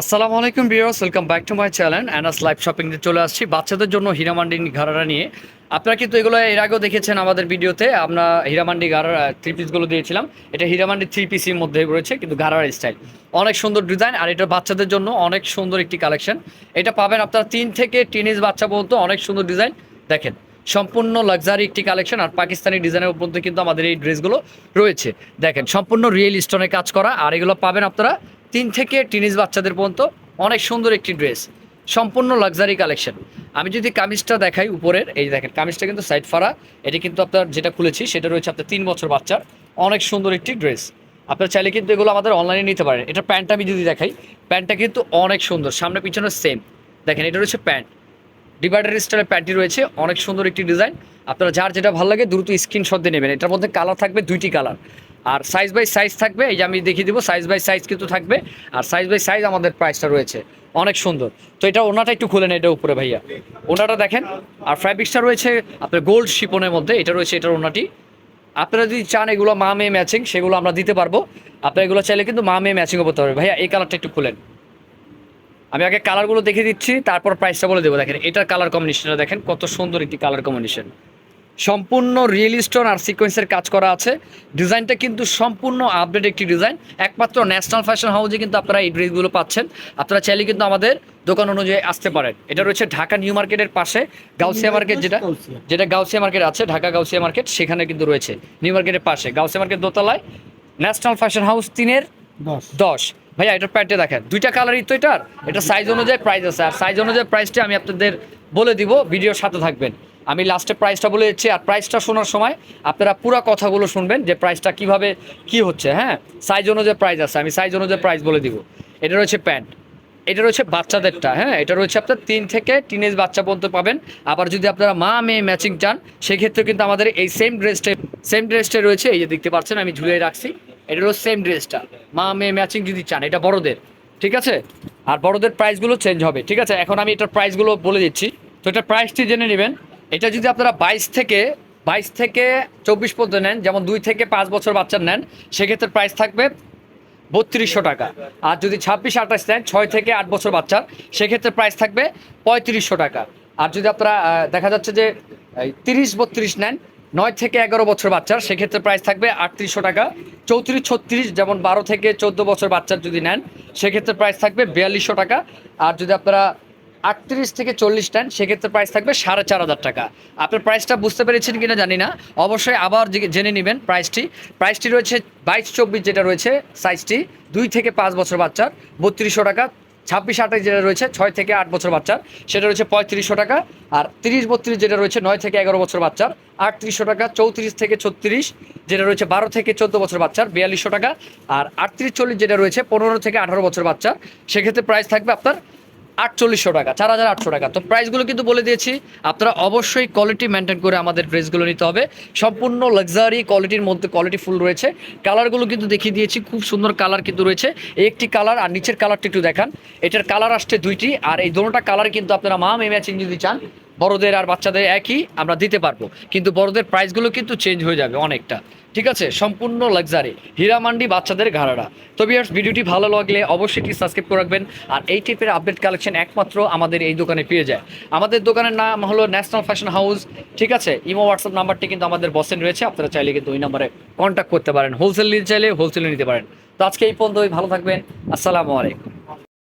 আসসালামু আলাইকুম viewers, welcome back to my channel Anas live shopping চলে আসছি। বাচ্চাদের জন্য হীরামান্ডি ঘাড়ারা নিয়ে। আপনারা কিন্তু এগুলো এর আগেও দেখেছেন আমাদের ভিডিওতে, আমরা হীরামান্ডি ঘাড়ার থ্রি পিসগুলো দিয়েছিলাম। এটা হীরামান্ডি থ্রি পিসির মধ্যে রয়েছে, কিন্তু ঘাড়ার স্টাইল অনেক সুন্দর ডিজাইন আর এটা বাচ্চাদের জন্য অনেক সুন্দর একটি কালেকশন এটা পাবেন আপনারা তিন থেকে টিনেজ বাচ্চা পর্যন্ত, অনেক সুন্দর ডিজাইন দেখেন, সম্পূর্ণ লাক্সারি একটি কালেকশন আর পাকিস্তানি ডিজাইনের উপর কিন্তু আমাদের এই ড্রেসগুলো রয়েছে। দেখেন, সম্পূর্ণ রিয়েল স্টোনে কাজ করা, আর এগুলো পাবেন আপনারা তিন থেকে টিনিজ বাচ্চাদের পর্যন্ত অনেক সুন্দর একটি ড্রেস, সম্পূর্ণ লাক্সারি কালেকশন। আমি যদি কামিজটা দেখাই উপরের, এই দেখেন, কামিজটা কিন্তু সাইড ফাড়া, এটি কিন্তু আপনার যেটা খুলেছি সেটা রয়েছে আপনার তিন বছর বাচ্চার, অনেক সুন্দর একটি ড্রেস। আপনার চাইলে কিন্তু এগুলো আমাদের অনলাইনে নিতে পারেন। এটা প্যান্টটা আমি যদি দেখাই, প্যান্টটা কিন্তু অনেক সুন্দর, সামনে পিছনে সেম দেখেন, এটা রয়েছে প্যান্ট। ডিভাইডার স্টাইলের প্যান্টটি রয়েছে, অনেক সুন্দর একটি ডিজাইন। আপনারা যার যেটা ভালো লাগে দ্রুত স্ক্রিনশট দিয়ে নেবেন। এটার মধ্যে কালার থাকবে দুইটি কালার আর সাইজ বাই সাইজ থাকবে, এই যে আমি দেখিয়ে দিব সাইজ বাই সাইজ কিন্তু থাকবে, আর সাইজ বাই সাইজ আমাদের প্রাইসটা রয়েছে, অনেক সুন্দর। তো এটা ওনাটা একটু খুলে নেন, এটা উপরে ভাইয়া। ওনাটা দেখেন, আর ফ্যাব্রিক্সটা রয়েছে আপনার গোল্ড শিপনের মধ্যে, এটা রয়েছে এটার ওনাটি। আপনারা যদি চান এগুলো মা মেয়ে ম্যাচিং সেগুলো আমরা দিতে পারব। আপনারা এগুলো চাইলে কিন্তু মা মেয়ে ম্যাচিংও করতে পারবে ভাইয়া, এই কালারটা একটু খুলেন। আমি আগে কালারগুলো দেখে দিচ্ছি, তারপর প্রাইসটা বলে দেবো। দেখেন, এটার কালার কম্বিনেশনটা দেখেন, কত সুন্দর একটি কালার কম্বিনেশন সম্পূর্ণ রিয়েল স্টোন আর সিকোয়েন্সের কাজ করা আছে। ডিজাইনটা কিন্তু সম্পূর্ণ আপডেট একটি ডিজাইন একমাত্র ন্যাশনাল ফ্যাশন হাউসে কিন্তু আপনারা এই ড্রেসগুলো পাচ্ছেন। আপনারা চাইলে কিন্তু আমাদের দোকান অনুযায়ী আসতে পারেন। এটা রয়েছে ঢাকা নিউ মার্কেটের পাশে গাউসিয়া মার্কেট যেটা যেটা গাউসিয়া মার্কেট আছে ঢাকা গাউসিয়া মার্কেট সেখানে কিন্তু রয়েছে নিউ মার্কেটের পাশে। গাউসিয়া মার্কেট দোতলায় ন্যাশনাল ফ্যাশন হাউস তিনের দশ। ভাইয়া এটার প্যান্টে দেখেন। দুইটা কালারই তো এটার। এটা সাইজ অনুযায়ী প্রাইস আছে। আর সাইজ অনুযায়ী প্রাইসটা আমি আপনাদের বলে দিব। ভিডিওর সাথে থাকবেন। আমি লাস্টে প্রাইসটা বলে দিচ্ছি, আর প্রাইসটা শোনার সময় আপনারা পুরো কথাগুলো শুনবেন যে প্রাইসটা কীভাবে কি হচ্ছে হ্যাঁ? সাইজ অনুযায়ী প্রাইস আছে, আমি সাইজ অনুযায়ী প্রাইস বলে দিব। এটা রয়েছে প্যান্ট এটা রয়েছে বাচ্চাদেরটা হ্যাঁ? এটা রয়েছে আপনার তিন থেকে টিনেজ বাচ্চা পর্যন্ত পাবেন। আবার যদি আপনারা মা মেয়ে ম্যাচিং চান, সেক্ষেত্রে কিন্তু আমাদের এই সেম ড্রেসটা সেম ড্রেসটা রয়েছে, এই যে দেখতে পাচ্ছেন, আমি ঝুলিয়ে রাখছি। এটা হলো সেম ড্রেসটা মা মেয়ে ম্যাচিং যদি চান, এটা বড়দের, ঠিক আছে? আর বড়দের প্রাইসগুলো চেঞ্জ হবে, ঠিক আছে? এখন আমি এটার প্রাইসগুলো বলে দিচ্ছি। তো এটার প্রাইসটি জেনে নেবেন। এটা যদি আপনারা বাইশ থেকে বাইশ থেকে চব্বিশ পর্যন্ত নেন, যেমন দুই থেকে পাঁচ বছর বাচ্চার নেন, সেক্ষেত্রে প্রাইস থাকবে বত্রিশশো টাকা। আর যদি ছাব্বিশ, আঠাশ নেন, ছয় থেকে আট বছর বাচ্চার, সেক্ষেত্রে প্রাইস থাকবে পঁয়ত্রিশশো টাকা। আর যদি আপনারা দেখা যাচ্ছে যে তিরিশ, বত্রিশ নেন, নয় থেকে এগারো বছর বাচ্চার, সেক্ষেত্রে প্রাইস থাকবে আটত্রিশশো টাকা। চৌত্রিশ, ছত্রিশ, যেমন বারো থেকে চোদ্দ বছর বাচ্চার যদি নেন, সেক্ষেত্রে প্রাইস থাকবে বিয়াল্লিশশো টাকা। আর যদি আপনারা আটত্রিশ থেকে চল্লিশ নেন সেক্ষেত্রে প্রাইস থাকবে সাড়ে চার হাজার টাকা। আপনার প্রাইসটা বুঝতে পেরেছেন কিনা জানি না। অবশ্যই আবার জেনে নেবেন প্রাইসটি প্রাইসটি রয়েছে বাইশ চব্বিশ যেটা রয়েছে সাইজটি দুই থেকে পাঁচ বছর বাচ্চার, বত্রিশশো টাকা। ছাব্বিশ আঠাশ যেটা রয়েছে, ছয় থেকে আট বছর বাচ্চার, সেটা রয়েছে পঁয়ত্রিশশো টাকা। আর তিরিশ বত্রিশ যেটা রয়েছে, নয় থেকে এগারো বছর বাচ্চার, আটত্রিশশো টাকা, চৌত্রিশ থেকে ছত্রিশ যেটা রয়েছে, বারো থেকে চোদ্দ বছর বাচ্চার, বিয়াল্লিশশো টাকা। আর আটত্রিশ চল্লিশ যেটা রয়েছে, পনেরো থেকে আঠারো বছর বাচ্চার, সেক্ষেত্রে প্রাইস থাকবে আপনার আটচল্লিশশো টাকা, চার হাজার আটশো টাকা। তো প্রাইসগুলো কিন্তু বলে দিয়েছি, আপনারা অবশ্যই কোয়ালিটি মেনটেন করে আমাদের ড্রেসগুলো নিতে হবে। সম্পূর্ণ লাক্সারি কোয়ালিটির মধ্যে কোয়ালিটি ফুল রয়েছে। কালারগুলো কিন্তু দেখিয়ে দিয়েছি, খুব সুন্দর কালার কিন্তু রয়েছে। একটি কালার আর নিচের কালারটা একটু দেখান। এটার কালার আসছে দুইটি, আর এই দোনোটা কালার কিন্তু আপনারা মা মেমে ম্যাচিং যদি চান বড়দের আর বাচ্চাদের একই আমরা দিতে পারব। কিন্তু বড়দের প্রাইসগুলো কিন্তু চেঞ্জ হয়ে যাবে অনেকটা। ঠিক আছে? সম্পূর্ণ লাক্সারি। হীরামান্ডি বাচ্চাদের ঘাড়ারা তো বিয়ার্স ভিডিওটি ভালো লাগলে অবশ্যই এটি সাবস্ক্রাইব করে রাখবেন। আর এই টাইপের আপডেট কালেকশন একমাত্র আমাদের এই দোকানে পেয়ে যায়। আমাদের দোকানের নাম হলো ন্যাশনাল ফ্যাশন হাউস ঠিক আছে? ইমো হোয়াটসঅ্যাপ নাম্বারটি কিন্তু আমাদের বসেন রয়েছে। আপনারা চাইলে কিন্তু ওই নাম্বারে কন্ট্যাক্ট করতে পারেন। হোলসেল নিতে চাইলে হোলসেলে নিতে পারেন। তো আজকে এই পর্যন্তই। ভালো থাকবেন। আসসালামু আলাইকুম।